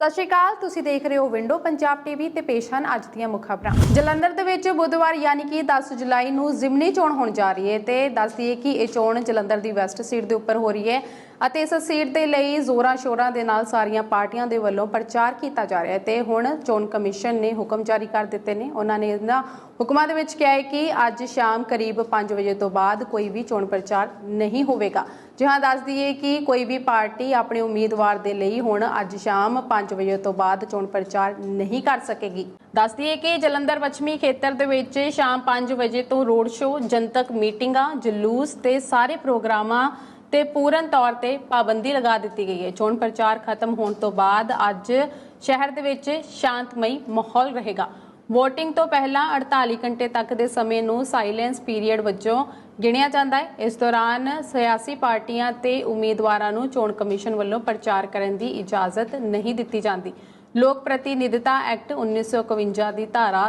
ਸਤਿ ਸ਼੍ਰੀ ਅਕਾਲ, ਤੁਸੀਂ ਦੇਖ ਰਹੇ ਹੋ ਵਿੰਡੋ ਪੰਜਾਬ ਟੀਵੀ ਤੇ ਪੇਸ਼ ਹਨ ਅੱਜ ਦੀਆਂ ਮੁੱਖ ਖਬਰਾਂ। ਜਲੰਧਰ ਦੇ ਵਿੱਚ ਬੁੱਧਵਾਰ ਯਾਨੀ ਕਿ 10 ਜੁਲਾਈ ਨੂੰ ਜ਼ਿਮਨੀ ਚੋਣ ਹੋਣ ਜਾ ਰਹੀ ਹੈ ਤੇ ਦੱਸਦੀਏ ਕਿ ਇਹ ਚੋਣ ਜਲੰਧਰ ਦੀ ਵੈਸਟ ਸੀਟ ਦੇ ਉੱਪਰ ਹੋ ਰਹੀ ਹੈ। ਅਤੇ ਇਸ ਸੀਟ ਦੇ ਲਈ ਜ਼ੋਰਾਂ ਸ਼ੋਰਾਂ ਦੇ ਨਾਲ ਸਾਰੀਆਂ ਪਾਰਟੀਆਂ ਦੇ ਵੱਲੋਂ ਪ੍ਰਚਾਰ ਕੀਤਾ ਜਾ ਰਿਹਾ ਹੈ ਤੇ ਹੁਣ ਚੋਣ ਕਮਿਸ਼ਨ ਨੇ ਹੁਕਮ ਜਾਰੀ ਕਰ ਦਿੱਤੇ ਨੇ। ਉਹਨਾਂ ਨੇ ਇਹਨਾਂ ਹੁਕਮਾਂ ਦੇ ਵਿੱਚ ਕਿਹਾ ਹੈ ਕਿ ਅੱਜ ਸ਼ਾਮ ਕਰੀਬ 5 ਵਜੇ ਤੋਂ ਬਾਅਦ ਕੋਈ ਵੀ ਚੋਣ ਪ੍ਰਚਾਰ ਨਹੀਂ ਹੋਵੇਗਾ। ਜਿਹਾਂ ਦੱਸ ਦਈਏ ਕਿ ਕੋਈ ਵੀ ਪਾਰਟੀ ਆਪਣੇ ਉਮੀਦਵਾਰ ਦੇ ਲਈ ਹੁਣ ਅੱਜ ਸ਼ਾਮ 5 ਵਜੇ ਤੋਂ ਬਾਅਦ ਚੋਣ ਪ੍ਰਚਾਰ ਨਹੀਂ ਕਰ ਸਕੇਗੀ। ਦੱਸ ਦਈਏ ਕਿ ਜਲੰਧਰ ਪੱਛਮੀ ਖੇਤਰ ਦੇ ਵਿੱਚ ਸ਼ਾਮ 5 ਵਜੇ ਤੋਂ ਰੋਡ ਸ਼ੋਅ, ਜਨਤਕ ਮੀਟਿੰਗਾਂ, ਜਲੂਸ ਤੇ ਸਾਰੇ ਪ੍ਰੋਗਰਾਮਾਂ ਤੇ ਪੂਰਨ ਤੌਰ ਤੇ ਪਾਬੰਦੀ ਲਗਾ ਦਿੱਤੀ ਗਈ ਹੈ। ਚੋਣ ਪ੍ਰਚਾਰ ਖਤਮ ਹੋਣ ਤੋਂ ਬਾਅਦ ਅੱਜ ਸ਼ਹਿਰ ਦੇ ਵਿੱਚ ਸ਼ਾਂਤਮਈ ਮਾਹੌਲ ਰਹੇਗਾ। VOTING ਤੋਂ ਪਹਿਲਾਂ 48 ਘੰਟੇ ਤੱਕ ਦੇ ਸਮੇਂ ਨੂੰ ਸਾਇਲੈਂਸ ਪੀਰੀਅਡ ਵਜੋਂ ਗਿਣਿਆ ਜਾਂਦਾ ਹੈ। ਇਸ ਦੌਰਾਨ ਸਿਆਸੀ ਪਾਰਟੀਆਂ ਤੇ ਉਮੀਦਵਾਰਾਂ ਨੂੰ ਚੋਣ ਕਮਿਸ਼ਨ ਵੱਲੋਂ ਪ੍ਰਚਾਰ ਕਰਨ ਦੀ ਇਜਾਜ਼ਤ ਨਹੀਂ ਦਿੱਤੀ ਜਾਂਦੀ। ਲੋਕ ਪ੍ਰਤੀਨਿਧਤਾ ਐਕਟ 1951 ਦੀ ਧਾਰਾ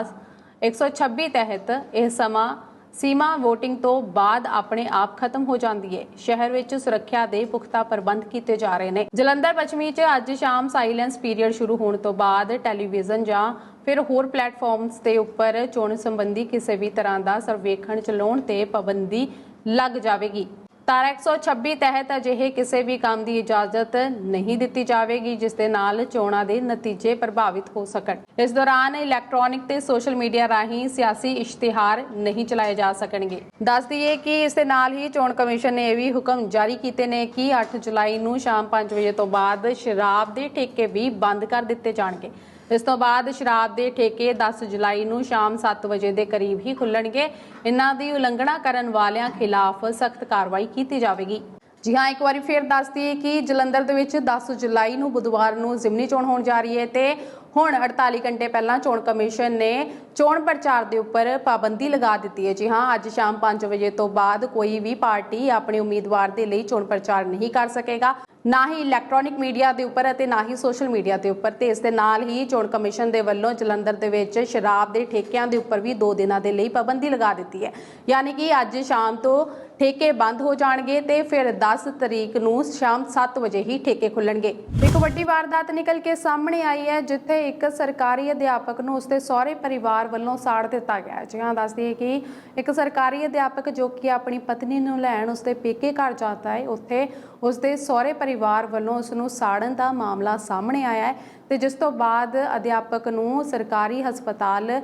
126 ਤਹਿਤ ਇਹ ਸਮਾਂ ਸੀਮਾ VOTING ਤੋਂ ਬਾਅਦ ਆਪਣੇ ਆਪ ਖਤਮ ਹੋ ਜਾਂਦੀ ਹੈ ਸ਼ਹਿਰ ਵਿੱਚ ਸੁਰੱਖਿਆ ਦੇ ਪੁਖਤਾ ਪ੍ਰਬੰਧ ਕੀਤੇ ਜਾ ਰਹੇ ਨੇ। ਜਲੰਧਰ ਪੱਛਮੀ 'ਚ ਅੱਜ ਸ਼ਾਮ ਸਾਇਲੈਂਸ ਪੀਰੀਅਡ ਸ਼ੁਰੂ ਹੋਣ ਤੋਂ ਬਾਅਦ ਟੈਲੀਵਿਜ਼ਨ ਜਾਂ ਫਿਰ ਹੋਰ ਪਲੇਟਫਾਰਮਸ ਦੇ ਉੱਪਰ ਚੋਣ ਸੰਬੰਧੀ ਕਿਸੇ ਵੀ ਤਰ੍ਹਾਂ ਦਾ ਸਰਵੇਖਣ ਚਲਾਉਣ ਤੇ ਪਾਬੰਦੀ ਲੱਗ ਜਾਵੇਗੀ। ਧਾਰਾ 126 ਤਹਿਤ ਅਜਿਹੇ ਕਿਸੇ ਵੀ ਕੰਮ ਦੀ ਇਜਾਜ਼ਤ ਨਹੀਂ ਦਿੱਤੀ ਜਾਵੇਗੀ, ਜਿਸ ਦੇ ਨਾਲ ਚੋਣਾਂ ਦੇ ਨਤੀਜੇ ਪ੍ਰਭਾਵਿਤ ਹੋ ਸਕਣ। ਇਸ ਦੌਰਾਨ ਇਲੈਕਟ੍ਰੋਨਿਕ ਤੇ ਸੋਸ਼ਲ ਮੀਡੀਆ ਰਾਹੀਂ ਸਿਆਸੀ ਇਸ਼ਤਿਹਾਰ ਨਹੀਂ ਚਲਾਏ ਜਾ ਸਕਣਗੇ। ਦੱਸ ਦਈਏ ਕਿ ਇਸ ਦੇ ਨਾਲ ਹੀ ਚੋਣ ਕਮਿਸ਼ਨ ਨੇ ਇਹ ਵੀ ਹੁਕਮ ਜਾਰੀ ਕੀਤੇ ਨੇ ਕਿ 8 ਜੁਲਾਈ ਨੂੰ ਸ਼ਾਮ 5 ਵਜੇ ਤੋਂ ਬਾਅਦ ਸ਼ਰਾਬ ਦੇ ਠੇਕੇ ਵੀ ਬੰਦ ਕਰ ਦਿੱਤੇ ਜਾਣਗੇ। ਇਸ ਤੋਂ ਬਾਅਦ ਸ਼ਰਾਬ ਦੇ ਠੇਕੇ 10 ਜੁਲਾਈ ਨੂੰ ਸ਼ਾਮ 7 ਵਜੇ ਦੇ ਕਰੀਬ ਹੀ ਖੁੱਲਣਗੇ। ਇਹਨਾਂ ਦੀ ਉਲੰਘਣਾ ਕਰਨ ਵਾਲਿਆਂ ਖਿਲਾਫ ਸਖਤ ਕਾਰਵਾਈ ਕੀਤੀ ਜਾਵੇਗੀ। ਜੀ ਹਾਂ, ਇੱਕ ਵਾਰੀ ਫੇਰ ਦੱਸ ਕਿ ਜਲੰਧਰ ਦੇ ਵਿੱਚ 10 ਜੁਲਾਈ ਨੂੰ ਬੁੱਧਵਾਰ ਨੂੰ ਜ਼ਿਮਨੀ ਚੋਣ ਹੋਣ ਜਾ ਰਹੀ ਹੈ ਤੇ ਹੁਣ 48 ਘੰਟੇ ਪਹਿਲਾਂ ਚੋਣ ਕਮਿਸ਼ਨ ਨੇ ਚੋਣ ਪ੍ਰਚਾਰ ਦੇ ਉੱਪਰ ਪਾਬੰਦੀ ਲਗਾ ਦਿੱਤੀ ਹੈ। ਜੀ ਹਾਂ, ਅੱਜ ਸ਼ਾਮ 5 ਵਜੇ ਤੋਂ ਬਾਅਦ ਕੋਈ ਵੀ ਪਾਰਟੀ ਆਪਣੇ ਉਮੀਦਵਾਰ ਦੇ ਲਈ ਚੋਣ ਪ੍ਰਚਾਰ ਨਹੀਂ ਕਰ ਸਕੇਗਾ। ਨਾ ਹੀ ਇਲੈਕਟ੍ਰੋਨਿਕ ਮੀਡੀਆ ਦੇ ਉੱਪਰ ਅਤੇ ਨਾ ਹੀ ਸੋਸ਼ਲ ਮੀਡੀਆ ਦੇ ਉੱਪਰ ਤੇ ਇਸ ਦੇ ਨਾਲ ਹੀ ਚੋਣ ਕਮਿਸ਼ਨ ਦੇ ਵੱਲੋਂ ਜਲੰਧਰ ਦੇ ਵਿੱਚ ਸ਼ਰਾਬ ਦੇ ਠੇਕਿਆਂ ਦੇ ਉੱਪਰ ਵੀ 2 ਦਿਨਾਂ ਦੇ ਲਈ ਪਾਬੰਦੀ ਲਗਾ ਦਿੱਤੀ ਹੈ। ਯਾਨੀ ਕਿ ਅੱਜ ਸ਼ਾਮ ਤੋਂ ਠੇਕੇ ਬੰਦ ਹੋ ਜਾਣਗੇ ਤੇ ਫਿਰ 10 ਤਰੀਕ ਨੂੰ ਸ਼ਾਮ 7 ਵਜੇ ਹੀ ਠੇਕੇ ਖੁੱਲਣਗੇ। ਇੱਕ ਵੱਡੀ ਵਾਰਦਾਤ ਨਿਕਲ ਕੇ ਸਾਹਮਣੇ ਆਈ ਹੈ, ਜਿੱਥੇ ਇੱਕ ਸਰਕਾਰੀ ਅਧਿਆਪਕ ਨੂੰ ਉਸਦੇ ਸਹੁਰੇ ਪਰਿਵਾਰ ਵੱਲੋਂ ਸਾੜ ਦਿੱਤਾ ਗਿਆ ਹੈ। ਜੀ ਹਾਂ ਦੱਸ ਕਿ ਇੱਕ ਸਰਕਾਰੀ ਅਧਿਆਪਕ ਜੋ ਕਿ ਆਪਣੀ ਪਤਨੀ ਨੂੰ ਲੈਣ ਉਸਦੇ ਪੇਕੇ ਘਰ ਜਾਂਦਾ ਹੈ, ਉੱਥੇ ਉਸਦੇ ਸਹੁਰੇ ਪਰਿਵਾਰ ਵੱਲੋਂ ਉਸ ਨੂੰ ਸਾੜਨ ਦਾ ਮਾਮਲਾ ਸਾਹਮਣੇ ਆਇਆ ਹੈ ਤੇ ਜਿਸ ਤੋਂ ਬਾਅਦ ਅਧਿਆਪਕ ਨੂੰ ਸਰਕਾਰੀ ਹਸਪਤਾਲ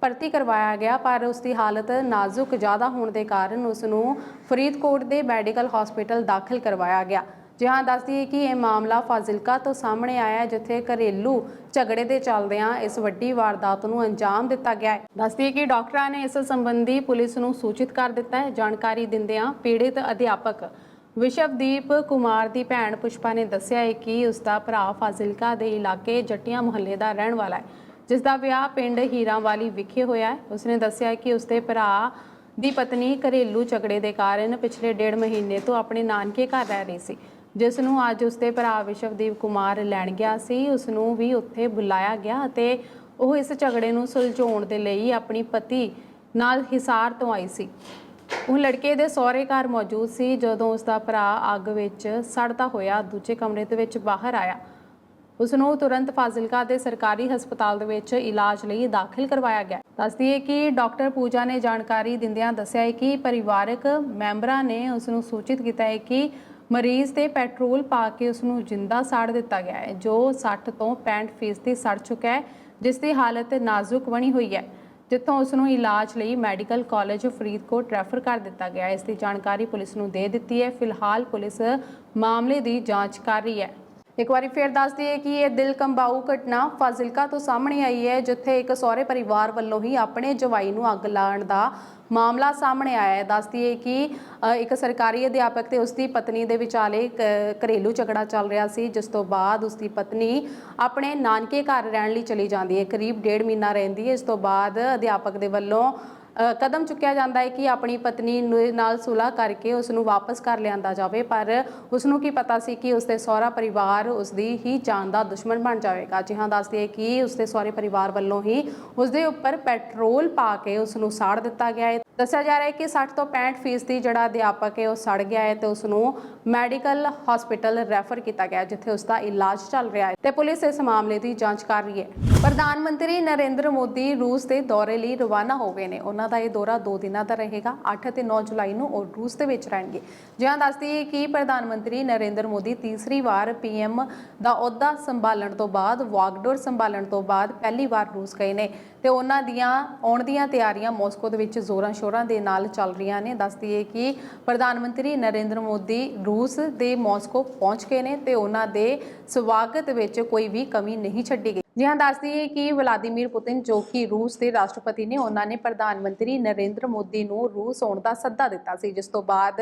ਭਰਤੀ ਕਰਵਾਇਆ ਗਿਆ ਪਰ ਉਸ ਦੀ ਹਾਲਤ ਨਾਜ਼ੁਕ ਜ਼ਿਆਦਾ ਹੋਣ ਦੇ ਕਾਰਨ ਉਸ ਨੂੰ ਫਰੀਦਕੋਟ ਦੇ ਮੈਡੀਕਲ ਹਸਪੀਟਲ ਦਾਖਲ ਕਰਵਾਇਆ ਗਿਆ। ਜਿਹਾਂ ਦੱਸਦੀ ਹੈ ਕਿ ਇਹ ਮਾਮਲਾ ਫਾਜ਼ਿਲਕਾ ਤੋਂ ਸਾਹਮਣੇ ਆਇਆ ਹੈ, ਜਿੱਥੇ ਘਰੇਲੂ ਝਗੜੇ ਦੇ ਚੱਲਦਿਆਂ ਇਸ ਵੱਡੀ ਵਾਰਦਾਤ ਨੂੰ ਅੰਜਾਮ ਦਿੱਤਾ ਗਿਆ ਹੈ। ਦੱਸਦੀ ਹੈ ਕਿ ਡਾਕਟਰਾਂ ਨੇ ਇਸ ਸੰਬੰਧੀ ਪੁਲਿਸ ਨੂੰ ਸੂਚਿਤ ਕਰ ਦਿੱਤਾ ਹੈ। ਜਾਣਕਾਰੀ ਦਿੰਦਿਆਂ ਪੀੜਿਤ ਅਧਿਆਪਕ ਵਿਸ਼ਵਦੀਪ ਕੁਮਾਰ ਦੀ ਭੈਣ ਪੁਸ਼ਪਾ ਨੇ ਦੱਸਿਆ ਹੈ ਕਿ ਉਸ ਦਾ ਭਰਾ ਫਾਜ਼ਿਲਕਾ ਦੇ ਇਲਾਕੇ ਜੱਟੀਆਂ ਮੁਹੱਲੇ ਦਾ ਰਹਿਣ ਵਾਲਾ ਹੈ ਜਿਸ ਦਾ ਵਿਆਹ ਪਿੰਡ ਹੀਰਾਂਵਾਲੀ ਵਿਖੇ ਹੋਇਆ ਹੈ। ਉਸਨੇ ਦੱਸਿਆ ਕਿ ਉਸਦੇ ਭਰਾ ਦੀ ਪਤਨੀ ਘਰੇਲੂ ਝਗੜੇ ਦੇ ਕਾਰਨ ਪਿਛਲੇ ਡੇਢ ਮਹੀਨੇ ਤੋਂ ਆਪਣੇ ਨਾਨਕੇ ਘਰ ਰਹਿ ਰਹੀ ਸੀ। ਜਿਸ ਨੂੰ ਅੱਜ ਉਸਦੇ ਭਰਾ ਵਿਸ਼ਵਦੀਪ ਕੁਮਾਰ ਲੈਣ ਗਿਆ ਸੀ ਉਸ ਨੂੰ ਵੀ ਉੱਥੇ ਬੁਲਾਇਆ ਗਿਆ ਅਤੇ ਉਹ ਇਸ ਝਗੜੇ ਨੂੰ ਸੁਲਝਾਉਣ ਦੇ ਲਈ ਆਪਣੀ ਪਤੀ ਨਾਲ ਹਿਸਾਰ ਤੋਂ ਆਈ ਸੀ। ਉਹ ਲੜਕੇ ਦੇ ਸਹੁਰੇ ਘਰ ਮੌਜੂਦ ਸੀ, ਜਦੋਂ ਉਸ ਦਾ ਭਰਾ ਅੱਗ ਵਿੱਚ ਸੜਦਾ ਹੋਇਆ ਦੂਜੇ ਕਮਰੇ ਦੇ ਵਿੱਚ ਬਾਹਰ ਆਇਆ। ਉਸ ਨੂੰ ਤੁਰੰਤ ਫਾਜ਼ਿਲਕਾ ਦੇ ਸਰਕਾਰੀ ਹਸਪਤਾਲ ਦੇ ਵਿੱਚ ਇਲਾਜ ਲਈ ਦਾਖਲ ਕਰਵਾਇਆ ਗਿਆ। ਦੱਸਦੀ ਹੈ ਕਿ ਡਾਕਟਰ ਪੂਜਾ ਨੇ ਜਾਣਕਾਰੀ ਦਿੰਦਿਆਂ ਦੱਸਿਆ ਹੈ ਕਿ ਪਰਿਵਾਰਕ ਮੈਂਬਰਾਂ ਨੇ ਉਸ ਨੂੰ ਸੂਚਿਤ ਕੀਤਾ ਹੈ ਕਿ ਮਰੀਜ਼ ਤੇ ਪੈਟਰੋਲ ਪਾ ਕੇ ਉਸ ਨੂੰ ਜਿੰਦਾ ਸਾੜ ਦਿੱਤਾ ਗਿਆ ਹੈ, ਜੋ 60 ਤੋਂ 65% ਫੀਸਦੀ ਸੜ ਚੁੱਕਾ ਹੈ, ਜਿਸ ਦੀ ਹਾਲਤ ਨਾਜ਼ੁਕ ਬਣੀ ਹੋਈ ਹੈ। ਜਿੱਥੋਂ ਉਸ ਨੂੰ ਇਲਾਜ ਲਈ ਮੈਡੀਕਲ ਕਾਲਜ ਫਰੀਦਕੋਟ ਰੈਫਰ ਕਰ ਦਿੱਤਾ ਗਿਆ ਇਸ ਦੀ ਜਾਣਕਾਰੀ ਪੁਲਿਸ ਨੂੰ ਦੇ ਦਿੱਤੀ ਹੈ। ਫਿਲਹਾਲ ਪੁਲਿਸ ਮਾਮਲੇ ਦੀ ਜਾਂਚ ਕਰ ਰਹੀ ਹੈ। ਇੱਕ ਵਾਰੀ ਫੇਰ ਦੱਸ ਦਈਏ ਕਿ ਇਹ ਦਿਲ ਕੰਬਾਊ ਘਟਨਾ ਫਾਜ਼ਿਲਕਾ ਤੋਂ ਸਾਹਮਣੇ ਆਈ ਹੈ, ਜਿੱਥੇ ਇੱਕ ਸਹੁਰੇ ਪਰਿਵਾਰ ਵੱਲੋਂ ਹੀ ਆਪਣੇ ਜਵਾਈ ਨੂੰ ਅੱਗ ਲਾਉਣ ਦਾ ਮਾਮਲਾ ਸਾਹਮਣੇ ਆਇਆ ਹੈ। ਦੱਸ ਦਈਏ ਕਿ ਇੱਕ ਸਰਕਾਰੀ ਅਧਿਆਪਕ ਤੇ ਉਸਦੀ ਪਤਨੀ ਦੇ ਵਿਚਾਲੇ ਘਰੇਲੂ ਝਗੜਾ ਚੱਲ ਰਿਹਾ ਸੀ, ਜਿਸ ਤੋਂ ਬਾਅਦ ਉਸਦੀ ਪਤਨੀ ਆਪਣੇ ਨਾਨਕੇ ਘਰ ਰਹਿਣ ਲਈ ਚਲੀ ਜਾਂਦੀ ਹੈ। ਕਰੀਬ ਡੇਢ ਮਹੀਨਾ ਰਹਿੰਦੀ ਹੈ। ਇਸ ਤੋਂ ਬਾਅਦ ਅਧਿਆਪਕ ਦੇ ਵੱਲੋਂ ਕਦਮ ਚੁੱਕਿਆ ਜਾਂਦਾ ਹੈ ਕਿ ਆਪਣੀ ਪਤਨੀ ਨਾਲ ਸੁਲ੍ਹਾ ਕਰਕੇ ਉਸ ਨੂੰ ਵਾਪਸ ਕਰ ਲਿਆਂਦਾ ਜਾਵੇ, ਪਰ ਉਸ ਨੂੰ ਕੀ ਪਤਾ ਸੀ ਕਿ ਉਸਦੇ ਸਹੁਰਾ ਪਰਿਵਾਰ ਉਸ ਦੀ ਹੀ ਜਾਨ ਦਾ ਦੁਸ਼ਮਣ ਬਣ ਜਾਵੇਗਾ। ਜੀ ਦੱਸਦੀ ਹੈ ਕਿ ਉਸਦੇ ਸਹੁਰੇ ਪਰਿਵਾਰ ਵੱਲੋਂ ਹੀ ਉਸਦੇ ਉੱਪਰ ਪੈਟਰੋਲ ਪਾ ਕੇ ਉਸ ਨੂੰ ਸਾੜ ਦਿੱਤਾ ਗਿਆ ਹੈ। ਦੱਸਿਆ ਜਾ ਰਿਹਾ ਹੈ ਕਿ 60 ਤੋਂ 65 ਫੀਸਦੀ ਜਿਹੜਾ ਅਧਿਆਪਕ ਹੈ ਉਹ ਸੜ ਗਿਆ ਹੈ ਤੇ ਉਸ ਨੂੰ ਮੈਡੀਕਲ ਹਸਪੀਟਲ ਰੈਫਰ ਕੀਤਾ ਗਿਆ ਜਿੱਥੇ ਉਸ ਦਾ ਇਲਾਜ ਚੱਲ ਰਿਹਾ ਹੈ ਤੇ ਪੁਲਿਸ ਇਸ ਮਾਮਲੇ ਦੀ ਜਾਂਚ ਕਰ ਰਹੀ ਹੈ। ਪ੍ਰਧਾਨ ਮੰਤਰੀ ਨਰਿੰਦਰ ਮੋਦੀ ਰੂਸ ਦੇ ਦੌਰੇ ਲਈ ਰਵਾਨਾ ਹੋ ਗਏ ਨੇ। ਉਹਨਾਂ ਦਾ ਇਹ ਦੌਰਾ 2 ਦਿਨਾਂ ਦਾ ਰਹੇਗਾ 8 ਅਤੇ 9 ਜੁਲਾਈ ਨੂੰ ਉਹ ਰੂਸ ਦੇ ਵਿੱਚ ਰਹਿਣਗੇ। ਜਿਹਾਂ ਦੱਸਦੀ ਹੈ ਕਿ ਪ੍ਰਧਾਨ ਮੰਤਰੀ ਨਰਿੰਦਰ ਮੋਦੀ ਤੀਸਰੀ ਵਾਰ ਪੀਐਮ ਦਾ ਅਹੁਦਾ ਸੰਭਾਲਣ ਤੋਂ ਬਾਅਦ, ਵਾਗਡੋਰ ਸੰਭਾਲਣ ਤੋਂ ਬਾਅਦ ਪਹਿਲੀ ਵਾਰ ਰੂਸ ਗਏ ਨੇ ਤੇ ਉਹਨਾਂ ਦੀਆਂ ਆਉਣ ਦੀਆਂ ਤਿਆਰੀਆਂ ਮਾਸਕੋ ਦੇ ਵਿੱਚ ਜ਼ੋਰਾਂ ਸ਼ੋਰਾਂ ਦੇ ਨਾਲ ਚੱਲ ਰਹੀਆਂ ਨੇ। ਦੱਸਦੀ ਹੈ ਕਿ ਪ੍ਰਧਾਨ ਮੰਤਰੀ ਨਰਿੰਦਰ ਮੋਦੀ ਰੂਸ ਦੇ ਮਾਸਕੋ ਪਹੁੰਚ ਗਏ ਨੇ ਤੇ ਉਹਨਾਂ ਦੇ ਸਵਾਗਤ ਵਿੱਚ ਕੋਈ ਵੀ ਕਮੀ ਨਹੀਂ ਛੱਡੀ ਗਈ। ਜਿਹਾਂ ਦੱਸਦੀ ਹੈ ਕਿ ਵਲਾਦੀਮੀਰ ਪੁਤਿਨ, ਜੋ ਕਿ ਰੂਸ ਦੇ ਰਾਸ਼ਟਰਪਤੀ ਨੇ, ਉਹਨਾਂ ਨੇ ਪ੍ਰਧਾਨ ਮੰਤਰੀ ਨਰਿੰਦਰ ਮੋਦੀ ਨੂੰ ਰੂਸ ਆਉਣ ਦਾ ਸੱਦਾ ਦਿੱਤਾ ਸੀ, ਜਿਸ ਤੋਂ ਬਾਅਦ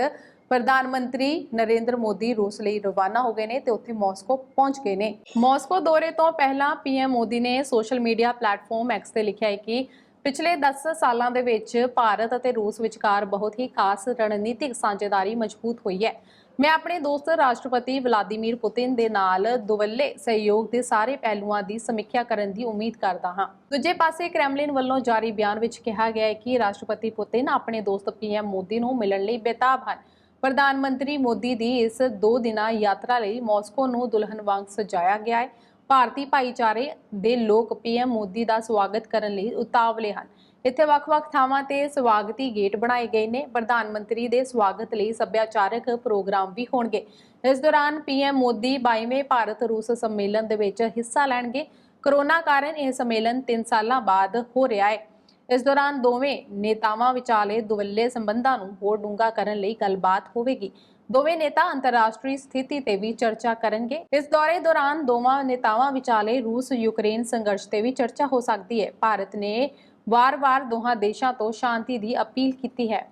ਪ੍ਰਧਾਨ ਮੰਤਰੀ ਨਰਿੰਦਰ ਮੋਦੀ ਰੂਸ ਲਈ ਰਵਾਨਾ ਹੋ ਗਏ ਨੇ ਤੇ ਉੱਥੇ ਮਾਸਕੋ ਪਹੁੰਚ ਗਏ ਨੇ। ਮਾਸਕੋ ਦੌਰੇ ਤੋਂ ਪਹਿਲਾਂ ਪੀਐਮ ਮੋਦੀ ਨੇ ਸੋਸ਼ਲ ਮੀਡੀਆ ਪਲੇਟਫਾਰਮ ਐਕਸ ਤੇ ਲਿਖਿਆ ਹੈ ਕਿ ਪਿਛਲੇ 10 ਸਾਲਾਂ ਦੇ ਵਿੱਚ ਭਾਰਤ ਅਤੇ ਰੂਸ ਵਿਚਕਾਰ ਬਹੁਤ ਹੀ ਖਾਸ ਰਣਨੀਤਿਕ ਸਾਂਝੇਦਾਰੀ ਮਜ਼ਬੂਤ ਹੋਈ ਹੈ। ਮੈਂ ਆਪਣੇ ਦੋਸਤ ਰਾਸ਼ਟਰਪਤੀ ਵਲਾਦੀਮੀਰ ਪੁਤਿਨ ਦੇ ਨਾਲ ਦੁਵੱਲੇ ਸਹਿਯੋਗ ਦੇ ਸਾਰੇ ਪਹਿਲੂਆਂ ਦੀ ਸਮੀਖਿਆ ਕਰਨ ਦੀ ਉਮੀਦ ਕਰਦਾ ਹਾਂ। ਦੂਜੇ ਪਾਸੇ ਕ੍ਰੈਮਲਿਨ ਵੱਲੋਂ ਜਾਰੀ ਬਿਆਨ ਵਿੱਚ ਕਿਹਾ ਗਿਆ ਹੈ ਕਿ ਰਾਸ਼ਟਰਪਤੀ ਪੁਤਿਨ ਆਪਣੇ ਦੋਸਤ ਪੀਐਮ ਮੋਦੀ ਨੂੰ ਮਿਲਣ ਲਈ ਬੇਤਾਬ ਹਨ। ਪ੍ਰਧਾਨ ਮੰਤਰੀ ਮੋਦੀ ਦੀ ਇਸ 2 ਦਿਨਾ ਯਾਤਰਾ ਲਈ ਮਾਸਕੋ ਨੂੰ ਦੁਲਹਨ ਵਾਂਗ ਸਜਾਇਆ ਗਿਆ ਹੈ। ਭਾਰਤੀ ਭਾਈਚਾਰੇ ਦੇ ਲੋਕ ਪੀਐਮ ਮੋਦੀ ਦਾ ਸਵਾਗਤ ਕਰਨ ਲਈ ਉਤਾਵਲੇ ਹਨ। ਇੱਥੇ ਵੱਖ-ਵੱਖ ਥਾਵਾਂ ਤੇ ਸਵਾਗਤੀ ਗੇਟ ਬਣਾਏ ਗਏ ਨੇ। ਪ੍ਰਧਾਨ ਮੰਤਰੀ ਦੇ ਸਵਾਗਤ ਲਈ ਸੱਭਿਆਚਾਰਕ ਪ੍ਰੋਗਰਾਮ ਵੀ ਹੋਣਗੇ। ਇਸ ਦੌਰਾਨ ਪੀਐਮ ਮੋਦੀ 22ਵੇਂ ਭਾਰਤ ਰੂਸ ਸੰਮੇਲਨ ਦੇ ਵਿੱਚ ਹਿੱਸਾ ਲੈਣਗੇ। ਕਰੋਨਾ ਕਾਰਨ ਇਹ ਸੰਮੇਲਨ 3 ਸਾਲਾਂ ਬਾਅਦ ਹੋ ਰਿਹਾ ਹੈ। ਇਸ ਦੌਰਾਨ ਦੋਵੇਂ ਨੇਤਾਵਾਂ ਵਿਚਾਲੇ ਦੁਵੱਲੇ ਸੰਬੰਧਾਂ ਨੂੰ ਹੋਰ ਡੂੰਘਾ ਕਰਨ ਲਈ ਗੱਲਬਾਤ ਹੋਵੇਗੀ। ਦੋਵੇਂ ਨੇਤਾ ਅੰਤਰਰਾਸ਼ਟਰੀ ਸਥਿਤੀ ਤੇ ਵੀ ਚਰਚਾ ਕਰਨਗੇ। ਇਸ ਦੌਰੇ ਦੌਰਾਨ ਦੋਵਾਂ ਨੇਤਾਵਾਂ ਵਿਚਾਲੇ ਰੂਸ ਯੂਕਰੇਨ ਸੰਘਰਸ਼ ਤੇ ਵੀ ਚਰਚਾ ਹੋ ਸਕਦੀ ਹੈ। ਭਾਰਤ ਨੇ ਵਾਰ-ਵਾਰ ਦੋਹਾਂ ਦੇਸ਼ਾਂ ਤੋਂ ਸ਼ਾਂਤੀ ਦੀ ਅਪੀਲ ਕੀਤੀ ਹੈ।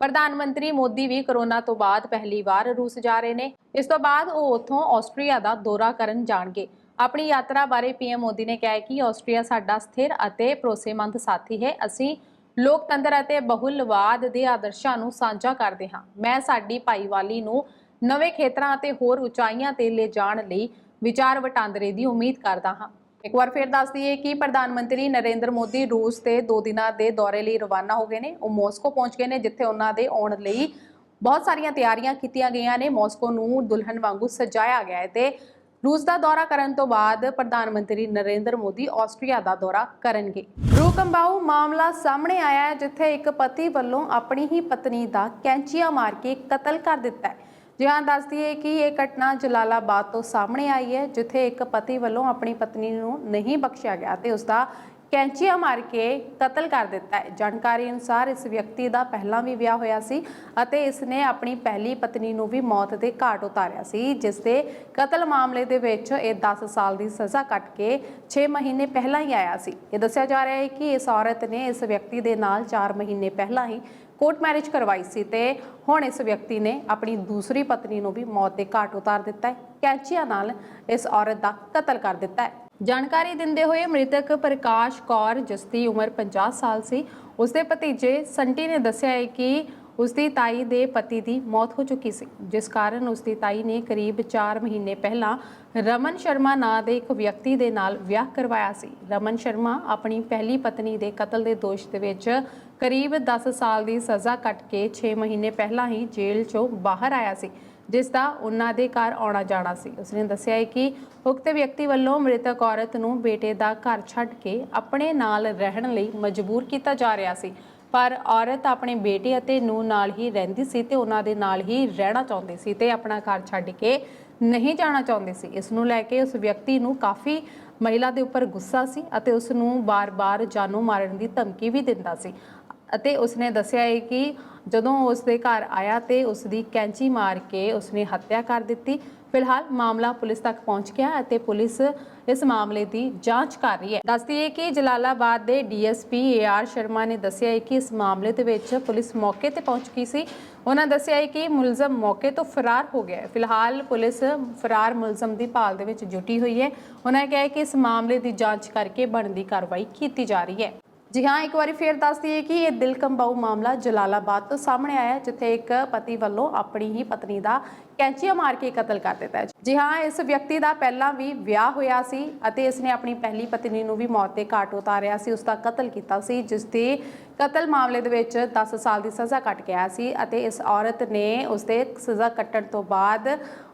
ਪ੍ਰਧਾਨ ਮੰਤਰੀ ਮੋਦੀ ਵੀ ਕਰੋਨਾ ਤੋਂ ਬਾਅਦ ਪਹਿਲੀ ਵਾਰ ਰੂਸ ਜਾ ਰਹੇ ਨੇ। ਇਸ ਤੋਂ ਬਾਅਦ ਉਹ ਉੱਥੋਂ ਆਸਟਰੀਆ ਦਾ ਦੌਰਾ ਕਰਨ ਜਾਣਗੇ। ਆਪਣੀ ਯਾਤਰਾ ਬਾਰੇ ਪੀਐਮ ਮੋਦੀ ਨੇ ਕਿਹਾ ਕਿ ਆਸਟਰੀਆ ਸਾਡਾ ਸਥਿਰ ਅਤੇ ਭਰੋਸੇਮੰਦ ਸਾਥੀ ਹੈ। ਅਸੀਂ ਲੋਕਤੰਤਰ ਅਤੇ ਬਹੁਲਵਾਦ ਦੇ ਆਦਰਸ਼ਾਂ ਨੂੰ ਸਾਂਝਾ ਕਰਦੇ ਹਾਂ। ਮੈਂ ਸਾਡੀ ਭਾਈਵਾਲੀ ਨੂੰ ਨਵੇਂ ਖੇਤਰਾਂ ਅਤੇ ਹੋਰ ਉਚਾਈਆਂ ਤੇ ਲੈ ਜਾਣ ਲਈ ਵਿਚਾਰ ਵਟਾਂਦਰੇ ਦੀ ਉਮੀਦ ਕਰਦਾ ਹਾਂ। ਇੱਕ ਵਾਰ ਫਿਰ ਦੱਸ ਦਈਏ ਕਿ ਪ੍ਰਧਾਨ ਮੰਤਰੀ ਨਰਿੰਦਰ ਮੋਦੀ ਰੂਸ ਤੇ 2 ਦਿਨਾਂ ਦੇ ਦੌਰੇ ਲਈ ਰਵਾਨਾ ਹੋ ਗਏ ਨੇ। ਉਹ ਮਾਸਕੋ ਪਹੁੰਚ ਗਏ ਨੇ, ਜਿੱਥੇ ਉਹਨਾਂ ਦੇ ਆਉਣ ਲਈ ਬਹੁਤ ਸਾਰੀਆਂ ਤਿਆਰੀਆਂ ਕੀਤੀਆਂ ਗਈਆਂ ਨੇ। ਮਾਸਕੋ ਨੂੰ ਦੁਲਹਨ ਵਾਂਗੂ ਸਜਾਇਆ ਗਿਆ ਹੈ ਤੇ ਰੂਸ ਦਾ ਦੌਰਾ ਕਰਨ ਤੋਂ ਬਾਅਦ ਪ੍ਰਧਾਨ ਮੰਤਰੀ ਨਰਿੰਦਰ ਮੋਦੀ ਆਸਟਰੀਆ ਦਾ ਦੌਰਾ ਕਰਨਗੇ। ਰੂਕੰਬਾਊ ਮਾਮਲਾ ਸਾਹਮਣੇ ਆਇਆ ਹੈ, ਜਿੱਥੇ ਇੱਕ ਪਤੀ ਵੱਲੋਂ ਆਪਣੀ ਹੀ ਪਤਨੀ ਦਾ ਕੈਂਚੀਆਂ ਮਾਰ ਕੇ ਕਤਲ ਕਰ ਦਿੱਤਾ ਹੈ। ਜਿਹਾਂ ਦੱਸਦੀ ਹੈ ਕਿ ਇਹ ਘਟਨਾ ਜਲਾਲਾਬਾਦ ਤੋਂ ਸਾਹਮਣੇ ਆਈ ਹੈ, ਜਿੱਥੇ ਇੱਕ ਪਤੀ ਵੱਲੋਂ ਆਪਣੀ ਪਤਨੀ ਨੂੰ ਨਹੀਂ ਬਖਸ਼ਿਆ ਗਿਆ ਤੇ ਉਸ ਦਾ ਕੈਂਚੀਆਂ ਮਾਰ ਕੇ ਕਤਲ ਕਰ ਦਿੱਤਾ ਹੈ। ਜਾਣਕਾਰੀ ਅਨੁਸਾਰ ਇਸ ਵਿਅਕਤੀ ਦਾ ਪਹਿਲਾਂ ਵੀ ਵਿਆਹ ਹੋਇਆ ਸੀ ਅਤੇ ਇਸ ਨੇ ਆਪਣੀ ਪਹਿਲੀ ਪਤਨੀ ਨੂੰ ਵੀ ਮੌਤ ਦੇ ਘਾਟ ਉਤਾਰਿਆ ਸੀ, ਜਿਸ ਦੇ ਕਤਲ ਮਾਮਲੇ ਦੇ ਵਿੱਚ ਇਹ 10 ਸਾਲ ਦੀ ਸਜ਼ਾ ਕੱਟ ਕੇ 6 ਮਹੀਨੇ ਪਹਿਲਾਂ ਹੀ ਆਇਆ ਸੀ। ਇਹ ਦੱਸਿਆ ਜਾ ਰਿਹਾ ਹੈ ਕਿ ਇਸ ਔਰਤ ਨੇ ਇਸ ਵਿਅਕਤੀ ਦੇ ਨਾਲ 4 ਮਹੀਨੇ ਪਹਿਲਾਂ ਹੀ ਕੋਰਟ ਮੈਰਿਜ ਕਰਵਾਈ ਸੀ ਤੇ ਹੁਣ ਇਸ ਵਿਅਕਤੀ ਨੇ ਆਪਣੀ ਦੂਸਰੀ ਪਤਨੀ ਨੂੰ ਵੀ ਮੌਤ ਦੇ ਘਾਟ ਉਤਾਰ ਦਿੱਤਾ ਹੈ। ਕੈਂਚੀਆਂ ਨਾਲ ਇਸ ਔਰਤ ਦਾ ਕਤਲ ਕਰ ਦਿੱਤਾ ਹੈ। ਜਾਣਕਾਰੀ ਦਿੰਦੇ ਹੋਏ ਮ੍ਰਿਤਕ ਪ੍ਰਕਾਸ਼ ਕੌਰ, ਜਿਸ ਦੀ ਉਮਰ 50 ਸਾਲ ਸੀ, ਉਸਦੇ ਭਤੀਜੇ ਸੰਟੀ ਨੇ ਦੱਸਿਆ ਹੈ ਕਿ ਉਸਦੀ ਤਾਈ ਦੇ ਪਤੀ ਦੀ ਮੌਤ ਹੋ ਚੁੱਕੀ ਸੀ, ਜਿਸ ਕਾਰਨ ਉਸਦੀ ਤਾਈ ਨੇ ਕਰੀਬ 4 ਮਹੀਨੇ ਪਹਿਲਾਂ ਰਮਨ ਸ਼ਰਮਾ ਨਾਂ ਦੇ ਇੱਕ ਵਿਅਕਤੀ ਦੇ ਨਾਲ ਵਿਆਹ ਕਰਵਾਇਆ ਸੀ। ਰਮਨ ਸ਼ਰਮਾ ਆਪਣੀ ਪਹਿਲੀ ਪਤਨੀ ਦੇ ਕਤਲ ਦੇ ਦੋਸ਼ ਦੇ ਵਿੱਚ ਕਰੀਬ 10 ਸਾਲ ਦੀ ਸਜ਼ਾ ਕੱਟ ਕੇ 6 ਮਹੀਨੇ ਪਹਿਲਾਂ ਹੀ ਜੇਲ੍ਹ 'ਚੋਂ ਬਾਹਰ ਆਇਆ ਸੀ। ਜਿਸ ਦਾ ਉਹਨਾਂ ਦੇ ਘਰ ਆਉਣਾ ਜਾਣਾ ਸੀ। ਉਸਨੇ ਦੱਸਿਆ ਹੈ ਕਿ ਉਕਤ ਵਿਅਕਤੀ ਵੱਲੋਂ ਮ੍ਰਿਤਕ ਔਰਤ ਨੂੰ ਬੇਟੇ ਦਾ ਘਰ ਛੱਡ ਕੇ ਆਪਣੇ ਨਾਲ ਰਹਿਣ ਲਈ ਮਜਬੂਰ ਕੀਤਾ ਜਾ ਰਿਹਾ ਸੀ। ਪਰ ਔਰਤ ਆਪਣੇ ਬੇਟੇ ਅਤੇ ਨੂੰ ਨਾਲ ਹੀ ਰਹਿੰਦੀ ਸੀ ਤੇ ਉਹਨਾਂ ਦੇ ਨਾਲ ਹੀ ਰਹਿਣਾ ਚਾਹੁੰਦੀ ਸੀ ਤੇ ਆਪਣਾ ਘਰ ਛੱਡ ਕੇ ਨਹੀਂ ਜਾਣਾ ਚਾਹੁੰਦੀ ਸੀ। ਇਸ ਨੂੰ ਲੈ ਕੇ ਉਸ ਵਿਅਕਤੀ ਨੂੰ ਕਾਫੀ ਮਹਿਲਾ ਦੇ ਉੱਪਰ ਗੁੱਸਾ ਸੀ ਅਤੇ ਉਸ ਨੂੰ ਬਾਰ-ਬਾਰ ਜਾਨੋਂ ਮਾਰਨ ਦੀ ਧਮਕੀ ਵੀ ਦਿੰਦਾ ਸੀ। ਅਤੇ ਉਸਨੇ ਦੱਸਿਆ ਹੈ ਕਿ ਜਦੋਂ ਉਸ ਦੇ ਘਰ ਆਇਆ ਤੇ ਉਸ ਦੀ ਕੈਂਚੀ ਮਾਰ ਕੇ ਉਸਨੇ ਹੱਤਿਆ ਕਰ ਦਿੱਤੀ। ਫਿਲਹਾਲ ਮਾਮਲਾ ਪੁਲਿਸ ਤੱਕ ਪਹੁੰਚ ਗਿਆ ਅਤੇ ਪੁਲਿਸ ਇਸ ਮਾਮਲੇ ਦੀ ਜਾਂਚ ਕਰ ਰਹੀ ਹੈ। ਦੱਸਦੀ ਹੈ ਕਿ ਜਲਾਲਾਬਾਦ ਦੇ ਡੀਐਸਪੀ ਏਆਰ ਸ਼ਰਮਾ ਨੇ ਦੱਸਿਆ ਹੈ ਕਿ ਇਸ ਮਾਮਲੇ ਦੇ ਵਿੱਚ ਪੁਲਿਸ ਮੌਕੇ ਤੇ ਪਹੁੰਚ ਗਈ ਸੀ। ਉਹਨਾਂ ਦੱਸਿਆ ਹੈ ਕਿ ਮੁਲਜ਼ਮ ਮੌਕੇ ਤੋਂ ਫਰਾਰ ਹੋ ਗਿਆ ਹੈ। ਫਿਲਹਾਲ ਪੁਲਿਸ ਫਰਾਰ ਮੁਲਜ਼ਮ ਦੀ ਭਾਲ ਦੇ ਵਿੱਚ ਜੁਟੀ ਹੋਈ ਹੈ। ਉਹਨਾਂ ਕਿਹਾ ਹੈ ਕਿ ਇਸ ਮਾਮਲੇ ਦੀ ਜਾਂਚ ਕਰਕੇ ਬਣਦੀ ਕਾਰਵਾਈ ਕੀਤੀ ਜਾ ਰਹੀ ਹੈ। ਜੀ ਹਾਂ, ਇੱਕ ਵਾਰੀ ਫੇਰ ਦੱਸ ਦਈਏ ਕਿ ਇਹ ਦਿਲ ਕੰਬਾਊ ਮਾਮਲਾ ਜਲਾਲਾਬਾਦ ਤੋਂ ਸਾਹਮਣੇ ਆਇਆ ਜਿੱਥੇ ਇੱਕ ਪਤੀ ਵੱਲੋਂ ਆਪਣੀ ਹੀ ਪਤਨੀ ਦਾ ਕੈਂਚੀਆਂ ਮਾਰ ਕੇ ਕਤਲ ਕਰ ਦਿੱਤਾ ਹੈ। ਜੀ ਹਾਂ, ਇਸ ਵਿਅਕਤੀ ਦਾ ਪਹਿਲਾਂ ਵੀ ਵਿਆਹ ਹੋਇਆ ਸੀ ਅਤੇ ਇਸ ਨੇ ਆਪਣੀ ਪਹਿਲੀ ਪਤਨੀ ਨੂੰ ਵੀ ਮੌਤ ਦੇ ਘਾਟ ਉਤਾਰਿਆ ਸੀ। ਉਸ ਦਾ ਕਤਲ ਕੀਤਾ ਸੀ, ਜਿਸ ਦੇ ਕਤਲ ਮਾਮਲੇ ਦੇ ਵਿੱਚ 10 ਸਾਲ ਦੀ ਸਜ਼ਾ ਕੱਟ ਕੇ ਆਇਆ ਸੀ ਅਤੇ ਇਸ ਔਰਤ ਨੇ ਉਸਦੇ ਸਜ਼ਾ ਕੱਟਣ ਤੋਂ ਬਾਅਦ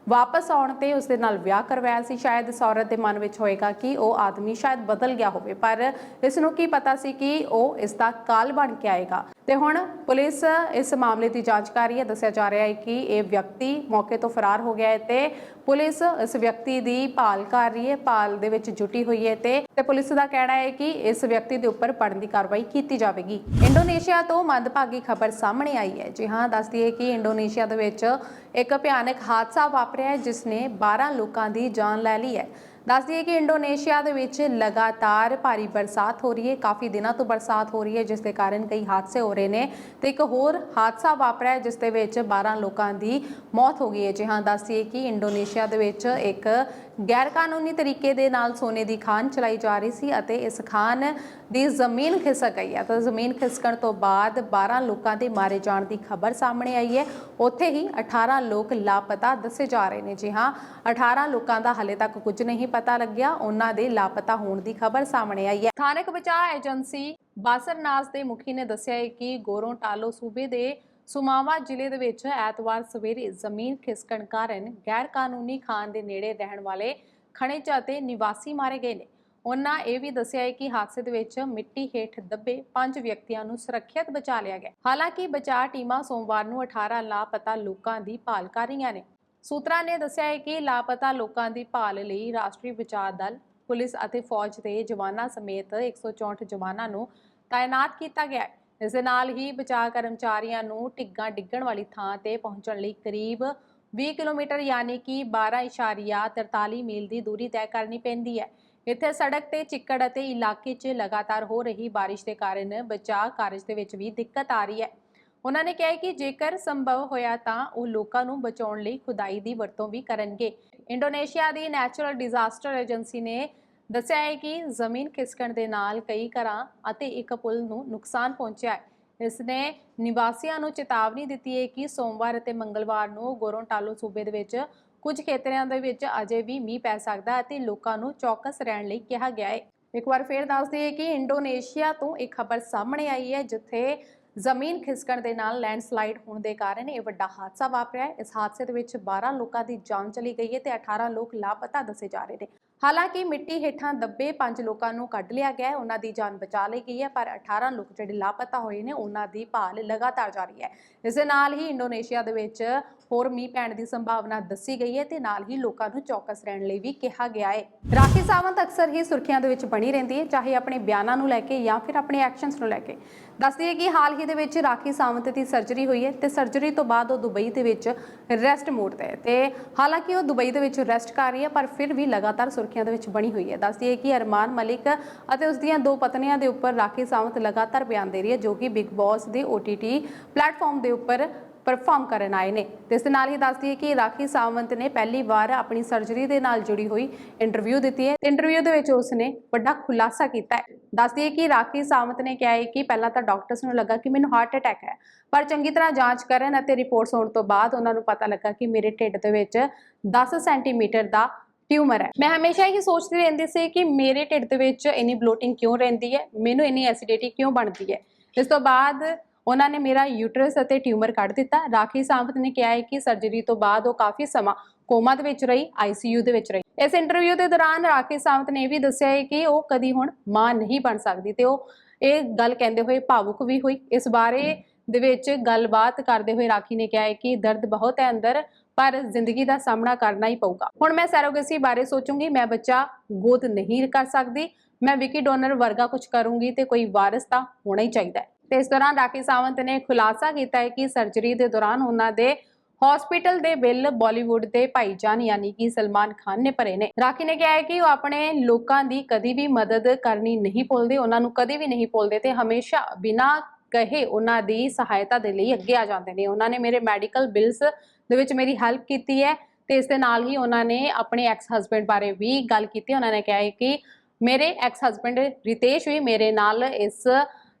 ਵਾਪਸ ਆਉਣ ਤੇ ਉਸ ਦੇ ਨਾਲ ਵਿਆਹ ਕਰਵਾਇਆ ਸੀ। ਸ਼ਾਇਦ ਇਸ ਔਰਤ ਦੇ ਮਨ ਵਿੱਚ ਹੋਏਗਾ ਕਿ ਉਹ ਆਦਮੀ ਸ਼ਾਇਦ ਬਦਲ ਗਿਆ ਹੋਵੇ, ਪਰ ਇਸ ਨੂੰ ਕੀ ਪਤਾ ਸੀ ਕਿ ਉਹ ਇਸ ਦਾ ਕਾਲ ਬਣ ਕੇ ਆਏਗਾ। ਤੇ ਹੁਣ ਪੁਲਿਸ ਇਸ ਮਾਮਲੇ ਦੀ ਜਾਂਚ ਕਰ ਰਹੀ ਹੈ। ਦੱਸਿਆ ਜਾ ਰਿਹਾ ਹੈ ਕਿ ਇਹ ਵਿਅਕਤੀ ਮੌਕੇ ਤੋਂ ਫਰਾਰ ਹੋ ਗਿਆ ਹੈ ਤੇ ਪੁਲਿਸ ਇਸ ਵਿਅਕਤੀ ਦੀ ਭਾਲ ਕਰ ਰਹੀ ਹੈ। ਭਾਲ ਦੇ ਵਿੱਚ ਜੁਟੀ ਹੋਈ ਹੈ ਤੇ ਤੇ ਪੁਲਿਸ ਦਾ ਕਹਿਣਾ ਹੈ ਕਿ ਇਸ ਵਿਅਕਤੀ ਦੇ ਉੱਪਰ ਬਣਦੀ ਕਾਰਵਾਈ ਕੀਤੀ ਜਾਵੇਗੀ। ਇੰਡੋਨੇਸ਼ੀਆ ਤੋਂ ਮੰਦਭਾਗੀ ਖਬਰ ਸਾਹਮਣੇ ਆਈ ਹੈ। ਜੀ ਹਾਂ ਦੱਸਦੀ ਹੈ ਕਿ ਇੰਡੋਨੇਸ਼ੀਆ ਦੇ ਵਿੱਚ ਇੱਕ ਭਿਆਨਕ ਹਾਦਸਾ ਵਾਪਰਿਆ ਹੈ, ਜਿਸ ਨੇ 12 ਲੋਕਾਂ ਦੀ ਜਾਨ ਲੈ ਲਈ ਹੈ। ਦੱਸਦੀ ਹੈ ਕਿ ਇੰਡੋਨੇਸ਼ੀਆ ਦੇ ਵਿੱਚ ਲਗਾਤਾਰ ਭਾਰੀ ਬਰਸਾਤ ਹੋ ਰਹੀ ਹੈ। ਕਾਫੀ ਦਿਨਾਂ ਤੋਂ ਬਰਸਾਤ ਹੋ ਰਹੀ ਹੈ, ਜਿਸ ਦੇ ਕਾਰਨ ਕਈ ਹਾਦਸੇ ਹੋ ਰਹੇ ਨੇ ਤੇ ਇੱਕ ਹੋਰ ਹਾਦਸਾ ਵਾਪਰਿਆ ਹੈ, ਜਿਸ ਦੇ ਵਿੱਚ 12 ਲੋਕਾਂ ਦੀ ਮੌਤ ਹੋ ਗਈ ਹੈ। ਜੀ ਹਾਂ, ਦੱਸਦੀ ਹੈ ਕਿ ਇੰਡੋਨੇਸ਼ੀਆ ਦੇ ਵਿੱਚ ਇੱਕ ਗੈਰ ਤਰੀਕੇ ਦੇ ਨਾਲ ਸੋਨੇ ਦੀ ਖਾਨ ਚਲਾਈ ਜਾ ਰਹੀ ਸੀ ਅਤੇ ਇਸ ਖਾਨ ਦੀ ਜ਼ਮੀਨ ਖਿਸਕ ਗਈ ਹੈ। ਤਾਂ ਜ਼ਮੀਨ ਖਿਸਕਣ ਤੋਂ ਬਾਅਦ 12 ਲੋਕਾਂ ਦੇ ਮਾਰੇ ਜਾਣ ਦੀ ਖਬਰ ਸਾਹਮਣੇ ਆਈ ਹੈ। ਉੱਥੇ ਹੀ 18 ਲੋਕ ਲਾਪਤਾ ਦੱਸੇ ਜਾ ਰਹੇ ਨੇ। ਜੀ ਹਾਂ 18 ਲੋਕਾਂ ਦਾ ਹਲੇ ਤੱਕ ਕੁਝ ਨਹੀਂ ਪਤਾ ਲੱਗਿਆ। ਉਹਨਾਂ ਦੇ ਲਾਪਤਾ ਹੋਣ ਦੀ ਖਬਰ ਸਾਹਮਣੇ ਆਈ ਹੈ। ਥਾਨਕ ਬਚਾਅ ਏਜੰਸੀ ਬਾਸਰਨਾਸ ਦੇ ਮੁਖੀ ਨੇ ਦੱਸਿਆ ਹੈ ਕਿ ਗੋਰੋਂ ਟਾਲੋ ਸੂਬੇ ਦੇ ਸੁਮਾਵਾ ਜ਼ਿਲ੍ਹੇ ਦੇ ਵਿੱਚ ਐਤਵਾਰ ਸਵੇਰੇ ਜ਼ਮੀਨ ਖਿਸਕਣ ਕਾਰਨ ਗੈਰ ਕਾਨੂੰਨੀ ਖਾਨ ਦੇ ਨੇੜੇ ਰਹਿਣ ਵਾਲੇ ਖਣਿਜ ਅਤੇ ਨਿਵਾਸੀ ਮਾਰੇ ਗਏ ਨੇ। ਉਹਨਾਂ ਇਹ ਵੀ ਦੱਸਿਆ ਹੈ ਕਿ ਹਾਦਸੇ ਦੇ ਵਿੱਚ ਮਿੱਟੀ ਹੇਠ ਦੱਬੇ ਪੰਜ ਵਿਅਕਤੀਆਂ ਨੂੰ ਸੁਰੱਖਿਅਤ ਬਚਾ ਲਿਆ ਗਿਆ। ਹਾਲਾਂਕਿ ਬਚਾਅ ਟੀਮਾਂ ਸੋਮਵਾਰ ਨੂੰ 18 ਲਾਪਤਾ ਲੋਕਾਂ ਦੀ ਭਾਲ ਕਰ ਰਹੀਆਂ ਨੇ। ਸੂਤਰਾਂ ਨੇ ਦੱਸਿਆ ਹੈ ਕਿ ਲਾਪਤਾ ਲੋਕਾਂ ਦੀ ਭਾਲ ਲਈ ਰਾਸ਼ਟਰੀ ਬਚਾਅ ਦਲ, ਪੁਲਿਸ ਅਤੇ ਫੌਜ ਦੇ ਜਵਾਨਾਂ ਸਮੇਤ 164 ਜਵਾਨਾਂ ਨੂੰ ਤਾਇਨਾਤ ਕੀਤਾ ਗਿਆ ਹੈ। ਇਸ ਦੇ ਨਾਲ ਹੀ ਬਚਾਅ ਕਰਮਚਾਰੀਆਂ ਨੂੰ ਟਿੱਗਾਂ ਡਿੱਗਣ ਵਾਲੀ ਥਾਂ ਤੇ ਪਹੁੰਚਣ ਲਈ ਕਰੀਬ 20 ਕਿਲੋਮੀਟਰ ਯਾਨੀ ਕਿ 12.43 ਮੀਲ ਦੀ ਦੂਰੀ ਤੈਅ ਕਰਨੀ ਪੈਂਦੀ ਹੈ। ਇੱਥੇ ਸੜਕ ਤੇ ਚਿੱਕੜ ਅਤੇ ਇਲਾਕੇ 'ਚ ਲਗਾਤਾਰ ਹੋ ਰਹੀ ਬਾਰਿਸ਼ ਦੇ ਕਾਰਨ ਬਚਾਅ ਕਾਰਜ ਦੇ ਵਿੱਚ ਵੀ ਦਿੱਕਤ ਆ ਰਹੀ ਹੈ। ਉਹਨਾਂ ਨੇ ਕਿਹਾ ਕਿ ਜੇਕਰ ਸੰਭਵ ਹੋਇਆ ਤਾਂ ਉਹ ਲੋਕਾਂ ਨੂੰ ਬਚਾਉਣ ਲਈ ਖੁਦਾਈ ਦੀ ਵਰਤੋਂ ਵੀ ਕਰਨਗੇ। ਇੰਡੋਨੇਸ਼ੀਆ ਦੀ ਨੈਚੁਰਲ ਡਿਜ਼ਾਸਟਰ ਏਜੰਸੀ ਨੇ ਦੱਸਿਆ ਹੈ ਕਿ ਜ਼ਮੀਨ ਖਿਸਕਣ ਦੇ ਨਾਲ ਕਈ ਘਰਾਂ ਅਤੇ ਇੱਕ ਪੁਲ ਨੂੰ ਨੁਕਸਾਨ ਪਹੁੰਚਿਆ ਹੈ। ਇਸ ਨੇ ਨਿਵਾਸੀਆਂ ਨੂੰ ਚੇਤਾਵਨੀ ਦਿੱਤੀ ਹੈ ਕਿ ਸੋਮਵਾਰ ਅਤੇ ਮੰਗਲਵਾਰ ਨੂੰ ਗੋਰੋਂਟਾਲੋ ਸੂਬੇ ਦੇ ਵਿੱਚ ਕੁਝ ਖੇਤਰਿਆਂ ਦੇ ਵਿੱਚ ਅਜੇ ਵੀ ਮੀਂਹ ਪੈ ਸਕਦਾ ਹੈ ਅਤੇ ਲੋਕਾਂ ਨੂੰ ਚੌਕਸ ਰਹਿਣ ਲਈ ਕਿਹਾ ਗਿਆ ਹੈ। ਇੱਕ ਵਾਰ ਫੇਰ ਦੱਸ ਦਈਏ ਕਿ ਇੰਡੋਨੇਸ਼ੀਆ ਤੋਂ ਇੱਕ ਖਬਰ ਸਾਹਮਣੇ ਆਈ ਹੈ, ਜਿੱਥੇ ਜ਼ਮੀਨ ਖਿਸਕਣ ਦੇ ਨਾਲ ਲੈਂਡਸਲਾਈਡ ਹੋਣ ਦੇ ਕਾਰਨ ਇਹ ਵੱਡਾ ਹਾਦਸਾ ਵਾਪਰਿਆ ਹੈ। ਇਸ ਹਾਦਸੇ ਦੇ ਵਿੱਚ 12 ਲੋਕਾਂ ਦੀ ਜਾਨ ਚਲੀ ਗਈ ਹੈ ਤੇ 18 ਲੋਕ ਲਾਪਤਾ ਦੱਸੇ ਜਾ ਰਹੇ ਨੇ। ਹਾਲਾਂਕਿ ਮਿੱਟੀ ਹੇਠਾਂ ਦੱਬੇ ਪੰਜ ਲੋਕਾਂ ਨੂੰ ਕੱਢ ਲਿਆ ਗਿਆ ਹੈ, ਉਹਨਾਂ ਦੀ ਜਾਨ ਬਚਾ ਲਈ ਗਈ ਹੈ, ਪਰ 18 ਲੋਕ ਜਿਹੜੇ ਲਾਪਤਾ ਹੋਏ ਨੇ, ਉਹਨਾਂ ਦੀ ਭਾਲ ਲਗਾਤਾਰ ਜਾਰੀ ਹੈ। ਇਸ ਦੇ ਨਾਲ ਹੀ ਇੰਡੋਨੇਸ਼ੀਆ ਦੇ ਵਿੱਚ ਹੋਰ ਮੀਂਹ ਪੈਣ ਦੀ ਸੰਭਾਵਨਾ ਦੱਸੀ ਗਈ ਹੈ ਤੇ ਨਾਲ ਹੀ ਲੋਕਾਂ ਨੂੰ ਚੌਕਸ ਰਹਿਣ ਲਈ ਵੀ ਕਿਹਾ ਗਿਆ ਹੈ। ਰਾਖੀ ਸਾਵੰਤ ਅਕਸਰ ਹੀ ਸੁਰਖੀਆਂ ਦੇ ਵਿੱਚ ਬਣੀ ਰਹਿੰਦੀ ਹੈ, ਚਾਹੇ ਆਪਣੇ ਬਿਆਨਾਂ ਨੂੰ ਲੈ ਕੇ ਜਾਂ ਫਿਰ ਆਪਣੇ ਐਕਸ਼ਨਸ ਨੂੰ ਲੈ ਕੇ। ਦੱਸਦੀ ਹੈ ਕਿ ਹਾਲ ਹੀ ਦੇ ਵਿੱਚ ਰਾਖੀ ਸਾਵੰਤ ਦੀ ਸਰਜਰੀ ਹੋਈ ਹੈ ਤੇ ਸਰਜਰੀ ਤੋਂ ਬਾਅਦ ਉਹ ਦੁਬਈ ਦੇ ਵਿੱਚ ਰੈਸਟ ਮੋਡ ਤੇ ਹੈ ਤੇ ਹਾਲਾਂਕਿ ਉਹ ਦੁਬਈ ਦੇ ਵਿੱਚ ਰੈਸਟ ਕਰ ਰਹੀ ਹੈ, ਪਰ ਫਿਰ ਵੀ ਲਗਾਤਾਰ ਸੁਰਖੀਆਂ ਦੇ ਵਿੱਚ ਬਣੀ ਹੋਈ ਹੈ। ਦੱਸਦੀ ਹੈ ਕਿ ਅਰਮਾਨ ਮਲਿਕ ਅਤੇ ਉਸ ਦੀਆਂ ਦੋ ਪਤਨੀਆਂ ਦੇ ਉੱਪਰ ਰਾਖੀ ਸਾਵੰਤ ਲਗਾਤਾਰ ਬਿਆਨ ਦੇ ਰਹੀ ਹੈ, ਜੋ ਕਿ ਬਿਗ ਬੌਸ ਦੇ OTT ਪਲੇਟਫਾਰਮ ਦੇ ਉੱਪਰ ਪਰਫਾਰਮ ਕਰਨ ਆਏ ਨੇ। ਤੇ ਇਸ ਦੇ ਨਾਲ ਹੀ ਦੱਸਦੀ ਹੈ ਕਿ ਰਾਖੀ ਸਾਵੰਤ ਨੇ ਪਹਿਲੀ ਵਾਰ ਆਪਣੀ ਸਰਜਰੀ ਦੇ ਨਾਲ ਜੁੜੀ ਹੋਈ ਇੰਟਰਵਿਊ ਦਿੱਤੀ ਹੈ। ਇੰਟਰਵਿਊ ਦੇ ਵਿੱਚ ਉਸਨੇ ਵੱਡਾ ਖੁਲਾਸਾ ਕੀਤਾ ਹੈ। ਦੱਸਦੀ ਹੈ ਕਿ ਰਾਖੀ ਸਾਵੰਤ ਨੇ ਕਿਹਾ ਹੈ ਕਿ ਪਹਿਲਾਂ ਤਾਂ ਡਾਕਟਰਸ ਨੂੰ ਲੱਗਾ ਕਿ ਮੈਨੂੰ ਹਾਰਟ ਅਟੈਕ ਹੈ, ਪਰ ਚੰਗੀ ਤਰ੍ਹਾਂ ਜਾਂਚ ਕਰਨ ਅਤੇ ਰਿਪੋਰਟਸ ਆਉਣ ਤੋਂ ਬਾਅਦ ਉਹਨਾਂ ਨੂੰ ਪਤਾ ਲੱਗਾ ਕਿ ਮੇਰੇ ਢਿੱਡ ਦੇ ਵਿੱਚ 10 ਸੈਂਟੀਮੀਟਰ ਦਾ ਟਿਊਮਰ ਹੈ। ਮੈਂ ਹਮੇਸ਼ਾ ਇਹ ਸੋਚਦੀ ਰਹਿੰਦੀ ਸੀ ਕਿ ਮੇਰੇ ਢਿੱਡ ਦੇ ਵਿੱਚ ਇੰਨੀ ਬਲੋਟਿੰਗ ਕਿਉਂ ਰਹਿੰਦੀ ਹੈ? ਮੈਨੂੰ ਇੰਨੀ ਐਸਿਡਿਟੀ ਕਿਉਂ ਬਣਦੀ ਹੈ? ਇਸ ਤੋਂ ਬਾਅਦ ਉਹਨਾਂ ਨੇ ਮੇਰਾ ਯੂਟਰਸ ਅਤੇ ਟਿਊਮਰ ਕੱਢ ਦਿੱਤਾ। ਰਾਖੀ ਸਾਵੰਤ ਨੇ ਕਿਹਾ ਹੈ ਕਿ ਸਰਜਰੀ ਤੋਂ ਬਾਅਦ ਉਹ ਕਾਫੀ ਸਮਾਂ ਕੋਮਾ ਦੇ ਵਿੱਚ ਰਹੀ ਆਈਸੀਯੂ ਦੇ ਵਿੱਚ ਰਹੀ। ਇਸ ਇੰਟਰਵਿਊ ਦੇ ਦੌਰਾਨ ਰਾਖੀ ਸਾਵੰਤ ਨੇ ਇਹ ਵੀ ਦੱਸਿਆ ਹੈ ਕਿ ਉਹ ਕਦੀ ਹੁਣ ਮਾਂ ਨਹੀਂ ਬਣ ਸਕਦੀ ਤੇ ਉਹ ਇਹ ਗੱਲ ਕਹਿੰਦੇ ਹੋਏ ਭਾਵੁਕ ਵੀ ਹੋਈ। ਇਸ ਬਾਰੇ ਦੇ ਵਿੱਚ ਗੱਲਬਾਤ ਕਰਦੇ ਹੋਏ ਰਾਖੀ ਨੇ ਕਿਹਾ ਹੈ ਕਿ ਦਰਦ ਬਹੁਤ ਹੈ ਅੰਦਰ, ਪਰ ਜ਼ਿੰਦਗੀ ਦਾ ਸਾਹਮਣਾ ਕਰਨਾ ਹੀ ਪਊਗਾ। ਹੁਣ ਮੈਂ ਸੈਰੋਗੇਸੀ ਬਾਰੇ ਸੋਚੂੰਗੀ, ਮੈਂ ਬੱਚਾ ਗੋਦ ਨਹੀਂ ਕਰ ਸਕਦੀ, ਮੈਂ ਵਿਕੀ ਡੋਨਰ ਵਰਗਾ ਕੁਝ ਕਰੂੰਗੀ ਤੇ ਕੋਈ ਵਾਰਿਸ ਤਾਂ ਹੋਣਾ ਹੀ ਚਾਹੀਦਾ ਹੈ। ਤੇ ਇਸ ਦੌਰਾਨ ਰਾਖੀ ਸਾਵੰਤ ਨੇ ਖੁਲਾਸਾ ਕੀਤਾ ਹੈ ਕਿ ਸਰਜਰੀ ਦੇ ਦੌਰਾਨ ਉਹਨਾਂ ਦੇ ਹਸਪੀਟਲ ਦੇ ਬਿੱਲ ਬਾਲੀਵੁੱਡ ਦੇ ਭਾਈਜਾਨ ਯਾਨੀ ਕਿ ਸਲਮਾਨ ਖਾਨ ਨੇ ਭਰੇ ਨੇ। ਰਾਖੀ ਨੇ ਕਿਹਾ ਹੈ ਕਿ ਉਹ ਆਪਣੇ ਲੋਕਾਂ ਦੀ ਕਦੀ ਵੀ ਮਦਦ ਕਰਨੀ ਨਹੀਂ ਭੁੱਲਦੇ, ਉਹਨਾਂ ਨੂੰ ਕਦੀ ਵੀ ਨਹੀਂ ਭੁੱਲਦੇ ਤੇ ਹਮੇਸ਼ਾ ਬਿਨਾਂ ਕਹੇ ਉਹਨਾਂ ਦੀ ਸਹਾਇਤਾ ਦੇ ਲਈ ਅੱਗੇ ਆ ਜਾਂਦੇ ਨੇ। ਉਹਨਾਂ ਨੇ ਮੇਰੇ ਮੈਡੀਕਲ ਬਿਲਸ ਦੇ ਵਿੱਚ ਮੇਰੀ ਹੈਲਪ ਕੀਤੀ ਹੈ ਤੇ ਇਸ ਦੇ ਨਾਲ ਹੀ ਉਹਨਾਂ ਨੇ ਆਪਣੇ ਐਕਸ ਹਸਬੰਡ ਬਾਰੇ ਵੀ ਗੱਲ ਕੀਤੀ। ਉਹਨਾਂ ਨੇ ਕਿਹਾ ਹੈ ਕਿ ਮੇਰੇ ਐਕਸ ਹਸਬੰਡ ਰਿਤੇਸ਼ ਵੀ ਮੇਰੇ ਨਾਲ ਇਸ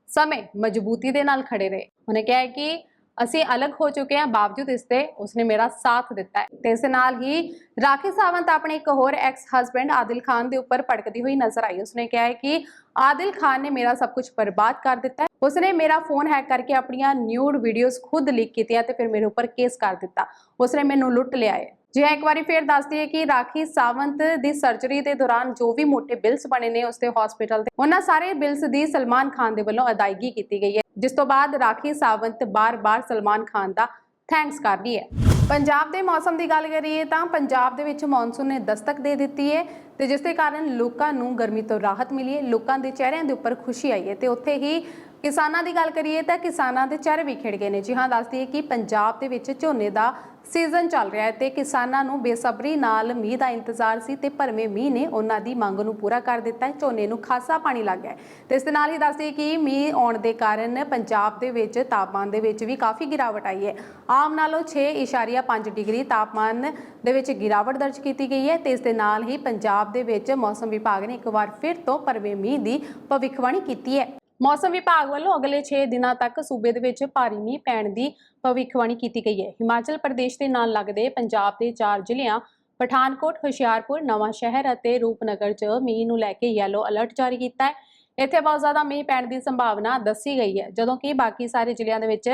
ਸਮੇਂ ਮਜ਼ਬੂਤੀ ਦੇ ਨਾਲ ਖੜੇ ਰਹੇ। ਉਹਨੇ ਕਿਹਾ ਹੈ ਕਿ ਅਸੀਂ ਅਲੱਗ ਹੋ ਚੁੱਕੇ ਹਾਂ, ਬਾਵਜੂਦ ਇਸ ਤੇ ਉਸਨੇ ਮੇਰਾ ਸਾਥ ਦਿੱਤਾ ਹੈ। ਤੇ ਇਸ ਨਾਲ ਹੀ ਰਾਖੀ ਸਾਵੰਤ ਆਪਣੇ ਇੱਕ ਹੋਰ ਐਕਸ ਹਸਬੰਡ ਆਦਿਲ ਖਾਨ ਦੇ ਉੱਪਰ ਭੜਕਦੀ ਹੋਈ ਨਜ਼ਰ ਆਈ। ਉਸਨੇ ਕਿਹਾ ਹੈ ਕਿ ਆਦਿਲ ਖਾਨ ਨੇ ਮੇਰਾ ਸਭ ਕੁਝ ਬਰਬਾਦ ਕਰ ਦਿੱਤਾ ਉਸਨੇ ਮੇਰਾ ਫੋਨ ਹੈਕ ਕਰਕੇ ਆਪਣੀਆਂ ਨਿਊਡ ਵੀਡੀਓਜ਼ ਖੁਦ ਲੀਕ ਕੀਤੀਆਂ ਤੇ ਫਿਰ ਮੇਰੇ ਉੱਪਰ ਕੇਸ ਕਰ ਦਿੱਤਾ। ਉਸਨੇ ਮੈਨੂੰ ਲੁੱਟ ਲਿਆ ਹੈ। ਜੀ ਇੱਕ ਵਾਰੀ ਫੇਰ ਦੱਸਦੀ ਹੈ ਕਿ ਰਾਖੀ ਸਾਵੰਤ ਦੀ ਸਰਜਰੀ ਦੇ ਦੌਰਾਨ ਜੋ ਵੀ ਮੋٹے ਬਿਲਸ ਬਣੇ ਨੇ ਉਸਦੇ ਹਸਪੀਟਲ ਦੇ ਉਹਨਾਂ ਸਾਰੇ ਬਿਲਸ ਦੀ ਸਲਮਾਨ ਖਾਨ ਦੇ ਵੱਲੋਂ ਅਦਾਇਗੀ ਕੀਤੀ ਗਈ ਹੈ, ਜਿਸ ਤੋਂ ਬਾਅਦ ਰਾਖੀ ਸਾਵੰਤ ਬਾਰ-ਬਾਰ ਸਲਮਾਨ ਖਾਨ ਦਾ ਥੈਂਕਸ ਕਰ ਰਹੀ ਹੈ। ਪੰਜਾਬ ਦੇ ਮੌਸਮ ਦੀ ਗੱਲ ਕਰੀਏ ਤਾਂ ਪੰਜਾਬ ਦੇ ਵਿੱਚ ਮੌਨਸੂਨ ਨੇ ਦਸਤਕ ਦੇ ਦਿੱਤੀ ਹੈ ਤੇ ਜਿਸ ਦੇ ਕਾਰਨ ਲੋਕਾਂ ਨੂੰ ਗਰਮੀ ਤੋਂ ਰਾਹਤ ਮਿਲੀ ਹੈ, ਲੋਕਾਂ ਦੇ ਚਿਹਰਿਆਂ ਦੇ ਉੱਪਰ ਖੁਸ਼ੀ ਆਈ ਹੈ ਤੇ ਉੱਥੇ ਹੀ ਕਿਸਾਨਾਂ ਦੀ ਗੱਲ ਕਰੀਏ ਤਾਂ ਕਿਸਾਨਾਂ ਦੇ ਚਿਹਰੇ ਵੀ ਖਿੜ ਗਏ ਨੇ। ਜੀ ਹਾਂ ਦੱਸਦੀ ਹੈ ਕਿ ਪੰਜਾਬ ਦੇ ਵਿੱਚ ਝੋਨੇ ਦਾ ਸੀਜ਼ਨ ਚੱਲ ਰਿਹਾ ਹੈ ਤੇ ਕਿਸਾਨਾਂ ਨੂੰ ਬੇਸਬਰੀ ਨਾਲ ਮੀਂਹ ਦਾ ਇੰਤਜ਼ਾਰ ਸੀ ਤੇ ਭਰਵੇਂ ਮੀਂਹ ਨੇ ਉਹਨਾਂ ਦੀ ਮੰਗ ਨੂੰ ਪੂਰਾ ਕਰ ਦਿੱਤਾ ਹੈ। ਝੋਨੇ ਨੂੰ ਖਾਸਾ ਪਾਣੀ ਲੱਗ ਗਿਆ ਹੈ। ਤੇ ਇਸ ਦੇ ਨਾਲ ਹੀ ਦੱਸਦੀ ਕਿ ਮੀਂਹ ਆਉਣ ਦੇ ਕਾਰਨ ਪੰਜਾਬ ਦੇ ਵਿੱਚ ਤਾਪਮਾਨ ਦੇ ਵਿੱਚ ਵੀ ਕਾਫੀ ਗਿਰਾਵਟ ਆਈ ਹੈ। ਆਮ ਨਾਲੋਂ 6.5 ਡਿਗਰੀ ਤਾਪਮਾਨ ਦੇ ਵਿੱਚ ਗਿਰਾਵਟ ਦਰਜ ਕੀਤੀ ਗਈ ਹੈ ਤੇ ਇਸ ਦੇ ਨਾਲ ਹੀ ਪੰਜਾਬ ਦੇ ਵਿੱਚ ਮੌਸਮ ਵਿਭਾਗ ਨੇ ਇੱਕ ਵਾਰ ਫਿਰ ਤੋਂ ਭਰਵੇਂ ਮੀਂਹ ਦੀ ਭਵਿੱਖਬਾਣੀ ਕੀਤੀ ਹੈ। ਮੌਸਮ ਵਿਭਾਗ ਵੱਲੋਂ ਅਗਲੇ 6 ਦਿਨਾਂ ਤੱਕ ਸੂਬੇ ਦੇ ਵਿੱਚ ਭਾਰੀ ਮੀਂਹ ਪੈਣ ਦੀ ਭਵਿੱਖਬਾਣੀ ਕੀਤੀ ਗਈ ਹੈ। ਹਿਮਾਚਲ ਪ੍ਰਦੇਸ਼ ਦੇ ਨਾਲ ਲੱਗਦੇ ਪੰਜਾਬ ਦੇ ਚਾਰ ਜ਼ਿਲ੍ਹਿਆਂ ਪਠਾਨਕੋਟ, ਹੁਸ਼ਿਆਰਪੁਰ, ਨਵਾਂ ਸ਼ਹਿਰ ਅਤੇ ਰੂਪਨਗਰ 'ਚ ਮੀਂਹ ਨੂੰ ਲੈ ਕੇ ਯੈਲੋ ਅਲਰਟ ਜਾਰੀ ਕੀਤਾ ਹੈ। ਇੱਥੇ ਬਹੁਤ ਜ਼ਿਆਦਾ ਮੀਂਹ ਪੈਣ ਦੀ ਸੰਭਾਵਨਾ ਦੱਸੀ ਗਈ ਹੈ, ਜਦੋਂ ਕਿ ਬਾਕੀ ਸਾਰੇ ਜ਼ਿਲ੍ਹਿਆਂ ਦੇ ਵਿੱਚ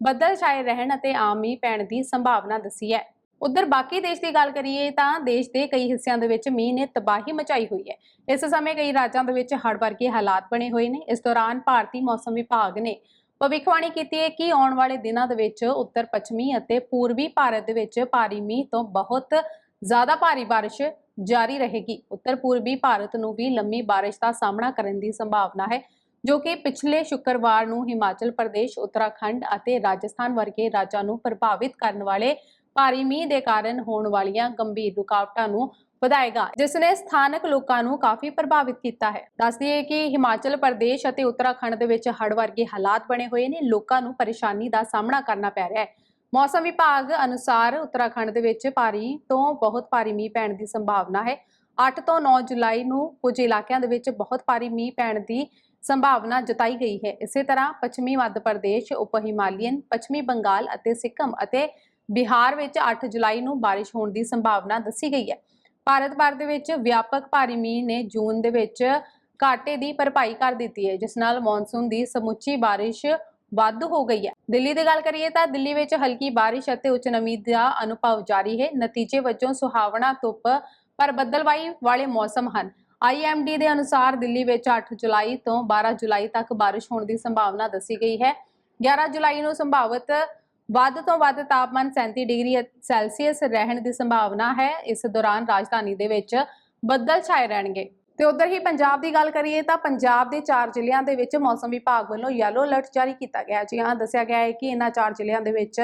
ਬੱਦਲ ਛਾਏ ਰਹਿਣ ਅਤੇ ਆਮ ਮੀਂਹ ਪੈਣ ਦੀ ਸੰਭਾਵਨਾ ਦੱਸੀ ਹੈ। ਉਧਰ ਬਾਕੀ ਦੇਸ਼ ਦੀ ਗੱਲ ਕਰੀਏ ਤਾਂ ਦੇਸ਼ ਦੇ ਕਈ ਹਿੱਸਿਆਂ ਦੇ ਵਿੱਚ ਮੀਂਹ ਨੇ ਤਬਾਹੀ ਮਚਾਈ ਹੋਈ ਹੈ। ਇਸ ਸਮੇਂ ਕਈ ਰਾਜਾਂ ਦੇ ਵਿੱਚ ਹੜ੍ਹ ਵਰਗੇ ਹਾਲਾਤ ਬਣੇ ਹੋਏ ਨੇ। ਇਸ ਦੌਰਾਨ ਭਾਰਤੀ ਮੌਸਮ ਵਿਭਾਗ ਨੇ ਭਵਿੱਖਬਾਣੀ ਕੀਤੀ ਹੈ ਕਿ ਆਉਣ ਵਾਲੇ ਦਿਨਾਂ ਦੇ ਵਿੱਚ ਉੱਤਰ ਪੱਛਮੀ ਅਤੇ ਪੂਰਬੀ ਭਾਰਤ ਦੇ ਵਿੱਚ ਭਾਰੀ ਮੀਂਹ ਤੋਂ ਬਹੁਤ ਜ਼ਿਆਦਾ ਭਾਰੀ ਬਾਰਿਸ਼ ਜਾਰੀ ਰਹੇਗੀ। ਉੱਤਰ ਪੂਰਬੀ ਭਾਰਤ ਨੂੰ ਵੀ ਲੰਮੀ ਬਾਰਿਸ਼ ਦਾ ਸਾਹਮਣਾ ਕਰਨ ਦੀ ਸੰਭਾਵਨਾ ਹੈ, ਜੋ ਕਿ ਪਿਛਲੇ ਸ਼ੁੱਕਰਵਾਰ ਨੂੰ ਹਿਮਾਚਲ ਪ੍ਰਦੇਸ਼, ਉੱਤਰਾਖੰਡ ਅਤੇ ਰਾਜਸਥਾਨ ਵਰਗੇ ਰਾਜਾਂ ਨੂੰ ਪ੍ਰਭਾਵਿਤ ਕਰਨ ਵਾਲੇ ਭਾਰੀ ਮੀਂਹ ਦੇ ਕਾਰਨ ਹੋਣ ਵਾਲੀਆਂ ਗੰਭੀਰ ਰੁਕਾਵਟਾਂ ਨੂੰ ਵਧਾਏਗਾ, ਜਿਸ ਨੇ ਸਥਾਨਕ ਲੋਕਾਂ ਨੂੰ ਕਾਫੀ ਪ੍ਰਭਾਵਿਤ ਕੀਤਾ ਹੈ। ਦੱਸਦੀ ਹੈ ਕਿ ਹਿਮਾਚਲ ਪ੍ਰਦੇਸ਼ ਅਤੇ ਉੱਤਰਾਖੰਡ ਦੇ ਵਿੱਚ ਹੜ੍ਹ ਵਰਗੇ ਹਾਲਾਤ ਬਣੇ ਹੋਏ ਨੇ, ਲੋਕਾਂ ਨੂੰ ਪਰੇਸ਼ਾਨੀ ਦਾ ਸਾਹਮਣਾ ਕਰਨਾ ਪੈ ਰਿਹਾ ਹੈ। ਮੌਸਮ ਵਿਭਾਗ ਅਨੁਸਾਰ ਉੱਤਰਾਖੰਡ ਦੇ ਵਿੱਚ ਭਾਰੀ ਤੋਂ ਬਹੁਤ ਭਾਰੀ ਮੀਂਹ ਪੈਣ ਦੀ ਸੰਭਾਵਨਾ ਹੈ। 8 ਤੋਂ 9 ਜੁਲਾਈ ਨੂੰ ਕੁਝ ਇਲਾਕਿਆਂ ਦੇ ਵਿੱਚ ਬਹੁਤ ਭਾਰੀ ਮੀਂਹ ਪੈਣ ਦੀ ਸੰਭਾਵਨਾ ਜਤਾਈ ਗਈ ਹੈ। ਇਸੇ ਤਰ੍ਹਾਂ ਪੱਛਮੀ ਮੱਧ ਪ੍ਰਦੇਸ਼, ਉਪ ਹਿਮਾਲੀਅਨ, ਪੱਛਮੀ ਬੰਗਾਲ ਅਤੇ ਸਿੱਕਮ ਅਤੇ ਬਿਹਾਰ ਵਿੱਚ 8 ਜੁਲਾਈ ਨੂੰ ਬਾਰਿਸ਼ ਹੋਣ ਦੀ ਸੰਭਾਵਨਾ ਦੱਸੀ ਗਈ ਹੈ। ਭਾਰਤ ਭਰ ਦੇ ਵਿੱਚ ਵਿਆਪਕ ਭਾਰੀ ਮੀਂਹ ਨੇ ਜੂਨ ਦੇ ਵਿੱਚ ਘਾਟੇ ਦੀ ਭਰਪਾਈ ਕਰ ਦਿੱਤੀ ਹੈ, ਜਿਸ ਨਾਲ ਮੌਨਸੂਨ ਦੀ ਸਮੁੱਚੀ ਬਾਰਿਸ਼ ਵੱਧ ਹੋ ਗਈ ਹੈ। ਦਿੱਲੀ ਦੀ ਗੱਲ ਕਰੀਏ ਤਾਂ ਦਿੱਲੀ ਵਿੱਚ ਹਲਕੀ ਬਾਰਿਸ਼ ਅਤੇ ਉੱਚ ਨਮੀ ਦਾ ਅਨੁਭਵ ਜਾਰੀ ਹੈ। ਨਤੀਜੇ ਵਜੋਂ ਸੁਹਾਵਣਾ ਧੁੱਪ ਪਰ ਬੱਦਲਵਾਈ ਵਾਲੇ ਮੌਸਮ ਹਨ। IMD ਦੇ ਅਨੁਸਾਰ ਦਿੱਲੀ ਵਿੱਚ 8 ਜੁਲਾਈ ਤੋਂ 12 ਜੁਲਾਈ ਤੱਕ ਬਾਰਿਸ਼ ਹੋਣ ਦੀ ਸੰਭਾਵਨਾ ਦੱਸੀ ਗਈ ਹੈ। 11 ਜੁਲਾਈ ਨੂੰ ਸੰਭਾਵਿਤ ਵੱਧ ਤੋਂ ਵੱਧ ਤਾਪਮਾਨ 37 ਡਿਗਰੀ ਸੈਲਸੀਅਸ ਰਹਿਣ ਦੀ ਸੰਭਾਵਨਾ ਹੈ। ਇਸ ਦੌਰਾਨ ਰਾਜਧਾਨੀ ਦੇ ਵਿੱਚ ਬੱਦਲ ਛਾਏ ਰਹਿਣਗੇ। ਤੇ ਉਧਰ ਹੀ ਪੰਜਾਬ ਦੀ ਗੱਲ ਕਰੀਏ ਤਾਂ ਪੰਜਾਬ ਦੇ ਚਾਰ ਜ਼ਿਲ੍ਹਿਆਂ ਦੇ ਵਿੱਚ ਮੌਸਮ ਵਿਭਾਗ ਵੱਲੋਂ ਯੈਲੋ ਅਲਰਟ ਜਾਰੀ ਕੀਤਾ ਗਿਆ ਜੀ ਹਾਂ ਦੱਸਿਆ ਗਿਆ ਹੈ ਕਿ ਇਹਨਾਂ ਚਾਰ ਜ਼ਿਲ੍ਹਿਆਂ ਦੇ ਵਿੱਚ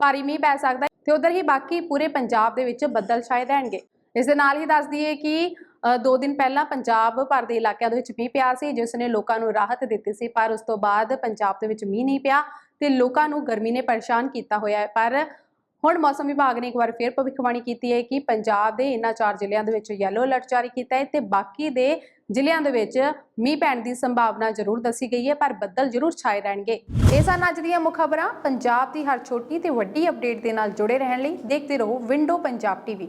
ਭਾਰੀ ਮੀਂਹ ਪੈ ਸਕਦਾ ਹੈ ਤੇ ਉਧਰ ਹੀ ਬਾਕੀ ਪੂਰੇ ਪੰਜਾਬ ਦੇ ਵਿੱਚ ਬੱਦਲ ਛਾਏ ਰਹਿਣਗੇ। ਇਸ ਦੇ ਨਾਲ ਹੀ ਦੱਸ ਦਈਏ ਕਿ ਅ, ਦੋ ਦਿਨ ਪਹਿਲਾਂ ਪੰਜਾਬ ਭਰ ਦੇ ਇਲਾਕਿਆਂ ਦੇ ਵਿੱਚ ਮੀਂਹ ਪਿਆ ਸੀ ਜਿਸ ਨੇ ਲੋਕਾਂ ਨੂੰ ਰਾਹਤ ਦਿੱਤੀ ਸੀ ਪਰ ਉਸ ਤੋਂ ਬਾਅਦ ਪੰਜਾਬ ਦੇ ਵਿੱਚ ਮੀਂਹ ਨਹੀਂ ਪਿਆ। ਤੇ ਲੋਕਾਂ ਨੂੰ ਗਰਮੀ ਨੇ ਪਰੇਸ਼ਾਨ ਕੀਤਾ ਹੋਇਆ ਹੈ। ਪਰ ਹੁਣ ਮੌਸਮ ਵਿਭਾਗ ਨੇ ਇੱਕ ਵਾਰ ਫਿਰ ਭਵਿੱਖਬਾਣੀ ਕੀਤੀ ਹੈ ਕਿ ਪੰਜਾਬ ਦੇ ਇਹਨਾਂ ਚਾਰ ਜ਼ਿਲ੍ਹਿਆਂ ਦੇ ਵਿੱਚ ਯੈਲੋ ਅਲਰਟ ਜਾਰੀ ਕੀਤਾ ਹੈ ਤੇ ਬਾਕੀ ਦੇ ਜ਼ਿਲ੍ਹਿਆਂ ਦੇ ਵਿੱਚ ਮੀਂਹ ਪੈਣ ਦੀ ਸੰਭਾਵਨਾ ਜ਼ਰੂਰ ਦੱਸੀ ਗਈ ਹੈ, ਪਰ ਬੱਦਲ ਜ਼ਰੂਰ ਛਾਏ ਰਹਿਣਗੇ। ਇਹ ਸਨ ਅੱਜ ਦੀਆਂ ਮੁੱਖ ਖਬਰਾਂ। ਪੰਜਾਬ ਦੀ ਹਰ ਛੋਟੀ ਤੇ ਵੱਡੀ ਅਪਡੇਟ ਦੇ ਨਾਲ ਜੁੜੇ ਰਹਿਣ ਲਈ ਦੇਖਦੇ ਰਹੋ ਵਿੰਡੋ ਪੰਜਾਬ ਟੀਵੀ